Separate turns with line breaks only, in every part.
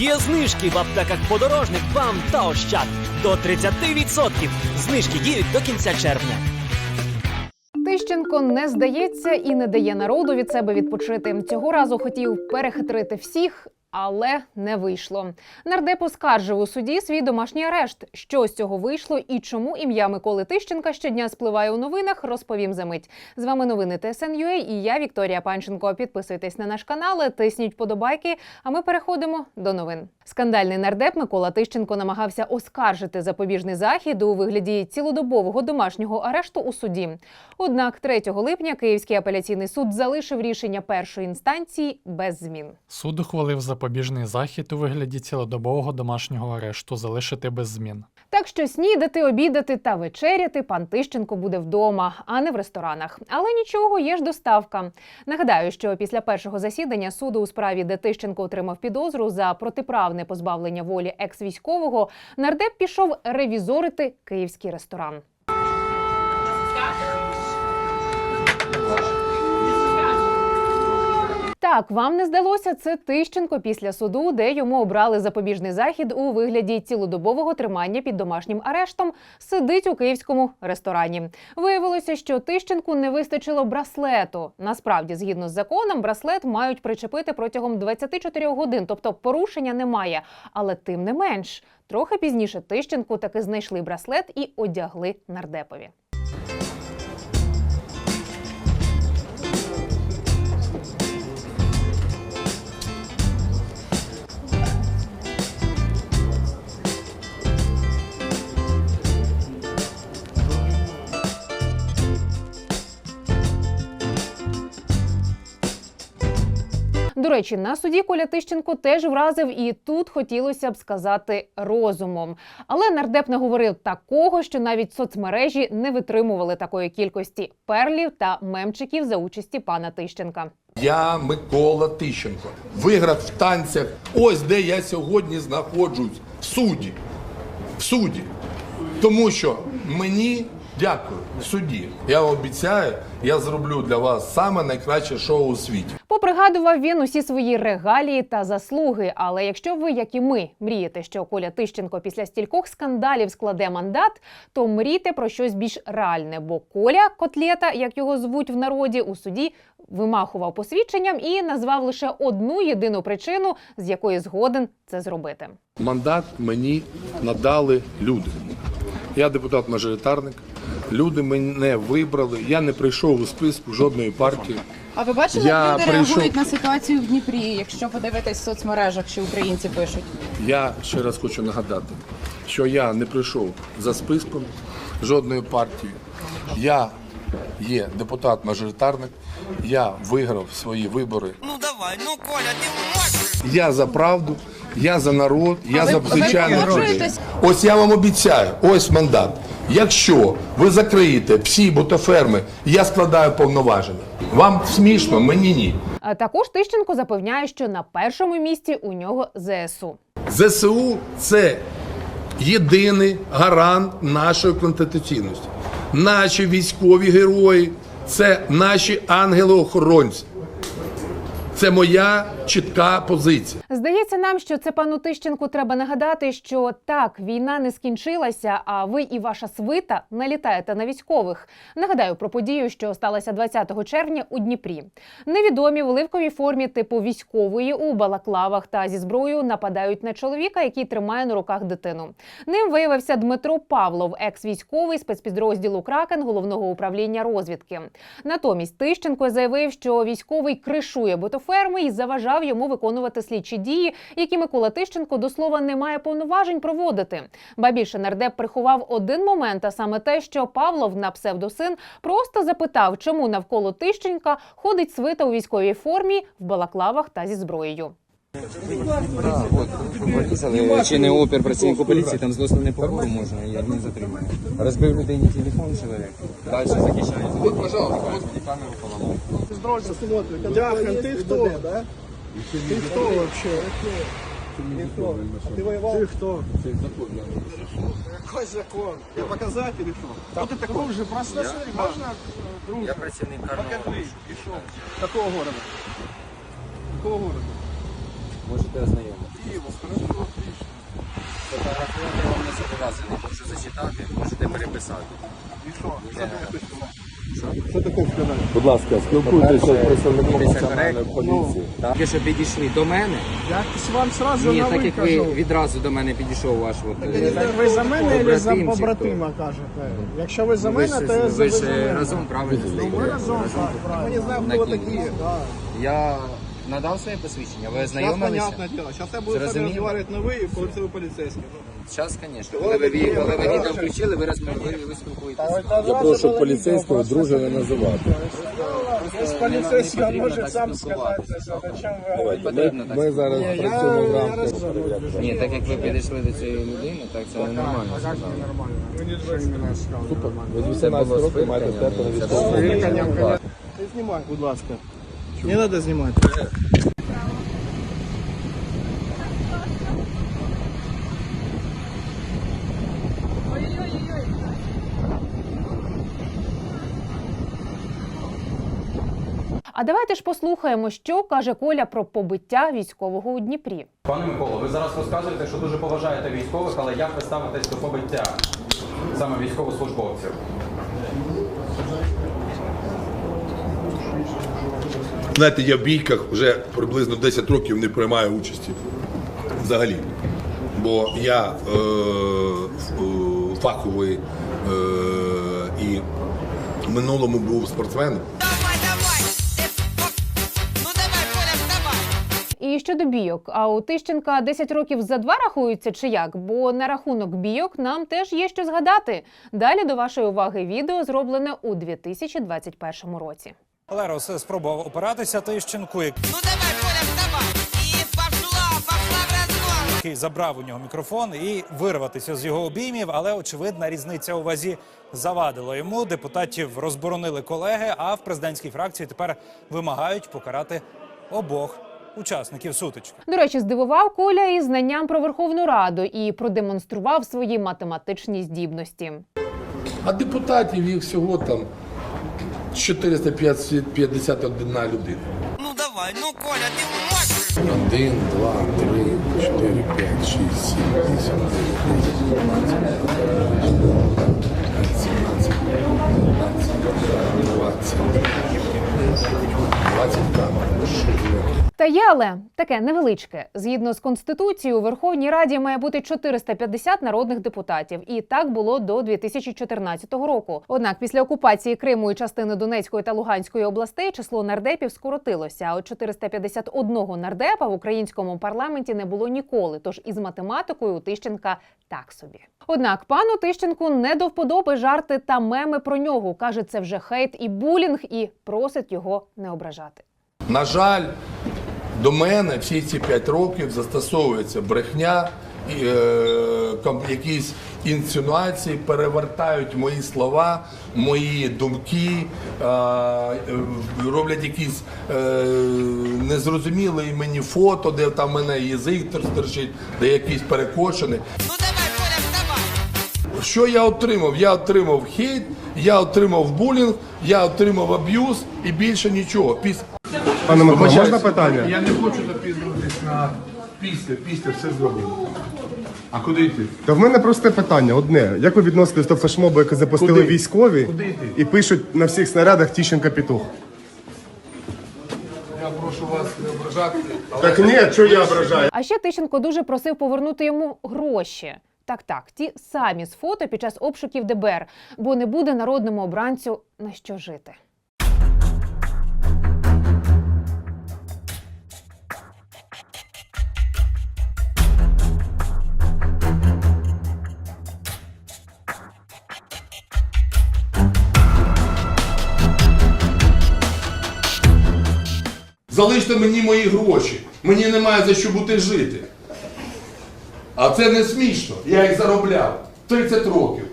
Є знижки в аптеках подорожник вам та ощад до 30%. Знижки діють до кінця червня.
Тищенко не здається і не дає народу від себе відпочити. Цього разу хотів перехитрити всіх. Але не вийшло. Нардеп оскаржив у суді свій домашній арешт. Що з цього вийшло і чому ім'я Миколи Тищенка щодня спливає у новинах, розповім за мить. З вами новини ТСНЮА і я Вікторія Панченко. Підписуйтесь на наш канал, тисніть подобайки. А ми переходимо до новин. Скандальний нардеп Микола Тищенко намагався оскаржити запобіжний захід у вигляді цілодобового домашнього арешту у суді. Однак 3 липня Київський апеляційний суд залишив рішення першої інстанції без змін.
Суд ухвалив запобіжний захід у вигляді цілодобового домашнього арешту залишити без змін.
Так що снідати, обідати та вечеряти пан Тищенко буде вдома, а не в ресторанах. Але нічого, є ж доставка. Нагадаю, що після першого засідання суду у справі, де Тищенко отримав підозру за протиправне позбавлення волі екс-військового, нардеп пішов ревізорити київський ресторан. Так, вам не здалося це Тищенко після суду, де йому обрали запобіжний захід у вигляді цілодобового тримання під домашнім арештом. Сидить у київському ресторані. Виявилося, що Тищенку не вистачило браслету. Насправді, згідно з законом, браслет мають причепити протягом 24 годин, тобто порушення немає. Але тим не менш, трохи пізніше Тищенку таки знайшли браслет і одягли нардепові. До речі, на суді Коля Тищенко теж вразив, і тут хотілося б сказати розумом. Але нардеп наговорив такого, що навіть соцмережі не витримували такої кількості перлів та мемчиків за участі пана Тищенка.
Я Микола Тищенко. Виграв в танцях. Ось де я сьогодні знаходжусь в суді. В суді. Тому що мені дякую суді. Я обіцяю, я зроблю для вас саме найкраще шоу у світі.
Попригадував він усі свої регалії та заслуги. Але якщо ви, як і ми, мрієте, що Коля Тищенко після стількох скандалів складе мандат, то мрійте про щось більш реальне. Бо Коля Котлета, як його звуть в народі, у суді вимахував посвідченням і назвав лише одну єдину причину, з якої згоден це зробити.
Мандат мені надали люди. Я депутат-мажоритарник. Люди мене вибрали. Я не прийшов у списку жодної партії.
А ви бачили,
Я
як люди
прийшов-
реагують на ситуацію в Дніпрі, якщо подивитись в соцмережах, що українці пишуть?
Я ще раз хочу нагадати, що я не прийшов за списком жодної партії. Я є депутат-мажоритарник. Я виграв свої вибори.
Ну давай, ну Коля, ти можеш.
Я за правду, я за народ, я за
ви
звичайних Ось я вам обіцяю, ось мандат. Якщо ви закриєте всі ботоферми, я складаю повноваження. Вам смішно, мені ні.
А також Тищенко запевняє, що на першому місці у нього ЗСУ.
ЗСУ це єдиний гарант нашої конституційності. Наші військові герої це наші ангели-охоронці. Це моя чітка позиція.
Здається нам, що це пану Тищенку треба нагадати, що так, війна не скінчилася, а ви і ваша свита налітаєте на військових. Нагадаю про подію, що сталася 20 червня у Дніпрі. Невідомі в оливковій формі типу військової у балаклавах та зі зброєю нападають на чоловіка, який тримає на руках дитину. Ним виявився Дмитро Павлов, екс-військовий спецпідрозділу Кракен головного управління розвідки. Натомість Тищенко заявив, що військовий кришує ботоферми і заважав йому виконувати слідчі дії, які Микола Тищенко до слова не має повноважень проводити. Ба більше нардеп приховав один момент, а саме те, що Павлов на псевдосин просто запитав, чому навколо Тищенка ходить свита у військовій формі в балаклавах та зі зброєю.
Чи не опір працівнику поліції, там злосно не покору можна і адмін затримання. Розбив людині телефон чоловік, далі захищає. Вот, пожалуйста, камеру поламав.
Дяхан, ты кто? Ты кто вообще? Ты кто? Ты воевал? Ты кто? Какой закон? Я показать или что? Кто ты такой? Друже, просто можно? Друже,
Я працівник карного.
покажи. Какого города? Какого города?
Можете ознайомитися.
Киеву. Хорошо, отлично.
Фотографувати я вам не зобов'язаний, можу зачитати, можете переписати.
И что? Что ты хочешь сказать? що таке хочеш?
Будь ласка, спілкуйтеся з представником національної поліції. Тільки що підійшли до мене.
Я вам сразу
Ні,
на
так
ви
як ви
кажу.
відразу до мене підійшов ваш от, е,
Так ви за мене або за
побратим
побратима кажете? Якщо ви за
Ви
мене,
ж,
то я за
ви
ви
ж
мене.
разом правильно
Ми разом, так, правильно. Ми не знаємо, хто ви такі.
Я надав своє посвідчення, ви
Сейчас
ознайомилися?
понятное дело. Сейчас я буду с вами
Зрозуміло.
разговаривать на вы и полицей вы полицейский.
Зараз, звісно. Коли ви, ві- коли ви відео включили, ви розмовляли, ви спілкуєтеся.
Я прошу
поліцейського друже не називати.
З поліцейським може сам зачем.
Потрібно так.
Ми зараз працюємо в рамках.
Ні, так як ви підійшли до цієї людини, так це ненормально.
А як це нормально? Ви не знаєте, сказали.
Ви 18 років маєте степень військового.
Ти будь ласка. Не треба знімати.
А давайте ж послухаємо, що каже Коля про побиття військового у Дніпрі.
Пане Миколо, ви зараз розказуєте, що дуже поважаєте військових, але як ви ставитесь до побиття саме військовослужбовців?
Знаєте, я в бійках вже приблизно 10 років не приймаю участі взагалі. Бо я е, е, фаховий е, і в минулому був спортсменом.
Ну!
І щодо бійок, а у Тищенка 10 років за два рахуються чи як? Бо на рахунок бійок нам теж є що згадати. Далі до вашої уваги відео зроблене у 2021 році.
Лерос спробував опиратися Тищенку,
Ну давай, Коля, вставай! И пошла, пошла в
який забрав у нього мікрофон і вирватися з його обіймів, але очевидна різниця у вазі завадила йому. Депутатів розборонили колеги, а в президентській фракції тепер вимагають покарати обох учасників сутички.
До речі, здивував Коля і знанням про Верховну Раду і продемонстрував свої математичні здібності.
А депутатів їх всього там 451 людина.
Ну давай, ну Коля, ти можеш!
Один, два, три, чотири, п'ять, шість, сім, вісім, дев'ять, двадцять, двадцять.
Та є, але таке невеличке. Згідно з конституцією, у Верховній Раді має бути 450 народних депутатів, і так було до 2014 року. Однак після окупації Криму і частини Донецької та Луганської областей число нардепів скоротилося. А от 451 нардепа в українському парламенті не було ніколи. Тож із математикою у Тищенка так собі. Однак пану Тищенку не до вподоби жарти та меми про нього. каже, це вже хейт і булінг, і просить його не ображати.
На жаль, до мене всі ці п'ять років застосовується брехня, і, е, якісь інсинуації перевертають мої слова, мої думки, е, роблять якісь е, незрозумілі мені фото, де там мене язик торчить, де якийсь перекошений. Що я отримав? Я отримав хейт, я отримав булінг, я отримав аб'юз і більше нічого. Піс...
Пане Микола, можна питання?
Я не хочу запізнитись на після, після все зробимо. А куди йти?
Та в мене просте питання, одне. Як ви відноситесь до флешмобу, яке запустили
Куди?
військові
Куди йти?
і пишуть на всіх снарядах Тіщенка петух?
Я прошу вас не ображати. але-
Так ні, що я ображаю?
А ще Тищенко дуже просив повернути йому гроші. Так, так, ті самі з фото під час обшуків ДБР, бо не буде народному обранцю на що жити.
Залиште мені мої гроші. Мені немає за що бути жити. А це не смішно. Я їх заробляв 30 років.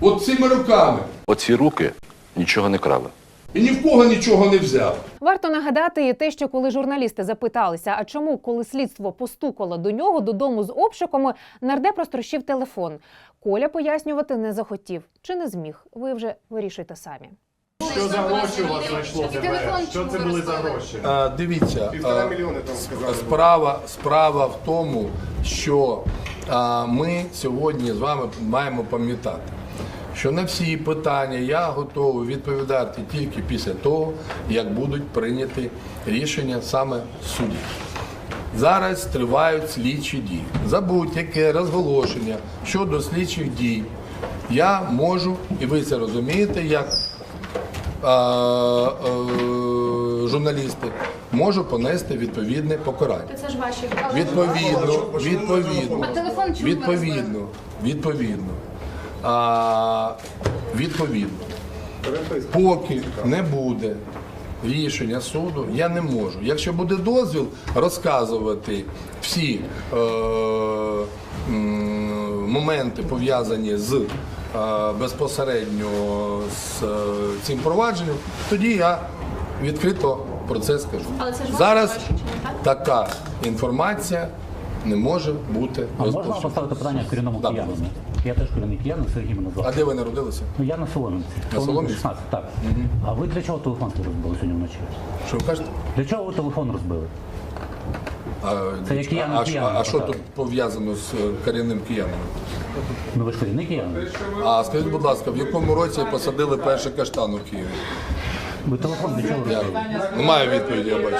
От цими руками.
Оці руки нічого не крали.
І ні в кого нічого не взяв.
Варто нагадати і те, що коли журналісти запиталися, а чому, коли слідство постукало до нього додому з обшуками, нардеп розтрощив телефон. Коля пояснювати не захотів чи не зміг. Ви вже вирішуйте самі.
Що за гроші у вас знайшло ДБР? Що це були за гроші?
Е, Дивіться,
Півтора
е,
мільйони там сказали.
справа, справа в тому, що е, ми сьогодні з вами маємо пам'ятати, що на всі питання я готовий відповідати тільки після того, як будуть прийняті рішення саме судів. Зараз тривають слідчі дії. За будь-яке розголошення щодо слідчих дій я можу, і ви це розумієте, як журналісти, можу понести відповідне покарання.
Це ж ваші.
Відповідно, відповідно, відповідно, відповідно, а, відповідно. Поки не буде рішення суду, я не можу. Якщо буде дозвіл розказувати всі е, моменти пов'язані з е, безпосередньо з е, цим провадженням, тоді я відкрито про це скажу.
Але це ж
Зараз така інформація не може бути
А можна
розповсюджена.
поставити питання корінному
Да,
киянину? Я теж корінний киянин, Сергій мене
А
звати.
де ви народилися?
Ну я на Соломінці.
На Солом'янці?
16, так. А ви для чого телефон свій розбили сьогодні вночі?
Що ви кажете?
Для чого ви телефон розбили?
А,
Це є киян
а,
киян,
а, а що
так.
тут пов'язано з е, корінним кияном?
Ну ви ж корінний киянин.
А скажіть, будь ласка, в якому році посадили перший каштан у Києві?
Ви телефон для чого
Я
розбили?
немає відповіді, я бачу.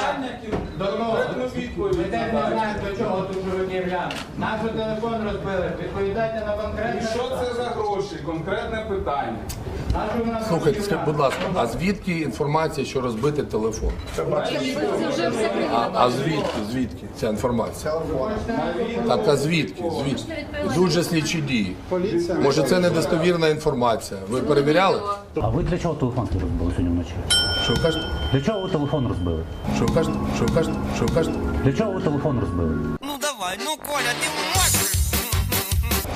Нашу телефон розбили. Відповідайте на конкретне. Що це за гроші? Конкретне питання.
Слухайте, скажіть, будь ласка, а звідки інформація, що розбити телефон? А, а звідки, звідки ця інформація? Так, а звідки? Звідки? Дуже слідчі дії. Може, це недостовірна інформація. Ви перевіряли?
А ви для чого телефон розбили сьогодні вночі?
Що ви кажете?
Для чого ви телефон розбили?
Що ви кажете? Що ви кажете? Що ви кажете?
Для чого ви телефон розбили?
Давай, ну Коля, ти можеш.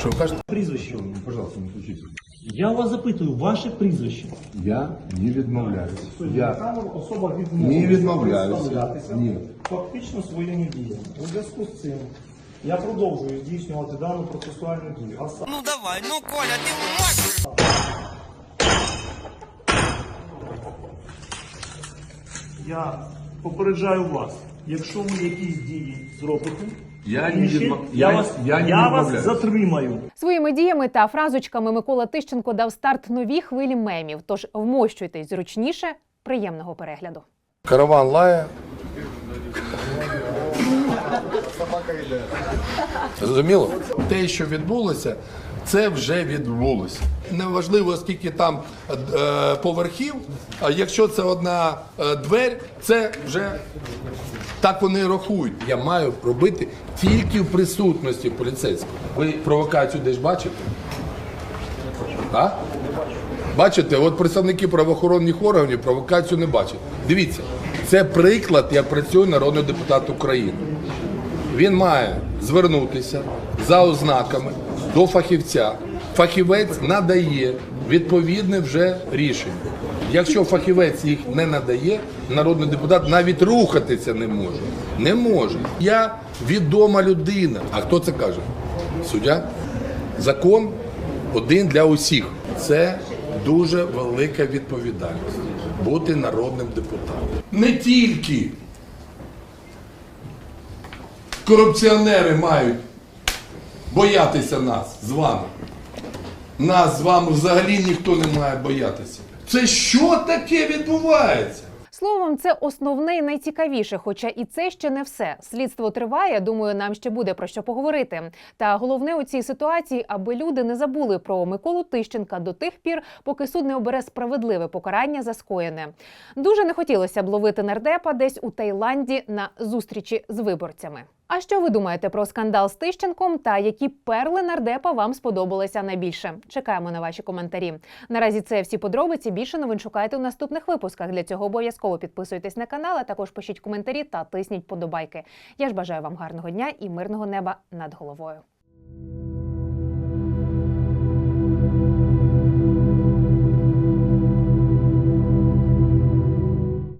Що кажете?
Прізвище, пожалуйста, не включите. Я вас запитую, ваше прізвище.
Я не відмовляюсь. Я
Там особа
не
відмовилася
відмовляюся. Ні.
фактично своїми діями. У зв'язку з цим я продовжую здійснювати дану процесуальну дію. А саме
Ну давай, ну Коля, ти можеш.
я попереджаю вас, якщо ви якісь дії зробите,
Я не відмов-
я,
я-
вас,
я не
я вас затримаю.
Своїми діями та фразочками Микола Тищенко дав старт новій хвилі мемів. Тож вмощуйтесь зручніше. Приємного перегляду.
Караван лає. собака. Зрозуміло? Те, що відбулося, це вже відбулося. Неважливо, скільки там е, поверхів, а якщо це одна е, двері, це вже так вони рахують. Я маю робити тільки в присутності поліцейського. Ви провокацію десь бачите? А? Бачите, от представники правоохоронних органів провокацію не бачать. Дивіться, це приклад, як працює народний депутат України. Він має звернутися за ознаками до фахівця. Фахівець надає відповідне вже рішення. Якщо фахівець їх не надає, народний депутат навіть рухатися не може. Не може. Я відома людина. А хто це каже? Суддя? Закон один для усіх. Це дуже велика відповідальність бути народним депутатом. Не тільки корупціонери мають боятися нас з вами. Нас з вами взагалі ніхто не має боятися. Це що таке відбувається?
Словом, це основне і найцікавіше, хоча і це ще не все. Слідство триває. Думаю, нам ще буде про що поговорити. Та головне у цій ситуації, аби люди не забули про Миколу Тищенка до тих пір, поки суд не обере справедливе покарання за скоєне. Дуже не хотілося б ловити нардепа десь у Таїланді на зустрічі з виборцями. А що ви думаєте про скандал з Тищенком та які перли нардепа вам сподобалися найбільше? Чекаємо на ваші коментарі. Наразі це всі подробиці. Більше новин шукайте у наступних випусках. Для цього обов'язково підписуйтесь на канал, а також пишіть коментарі та тисніть подобайки. Я ж бажаю вам гарного дня і мирного неба над головою.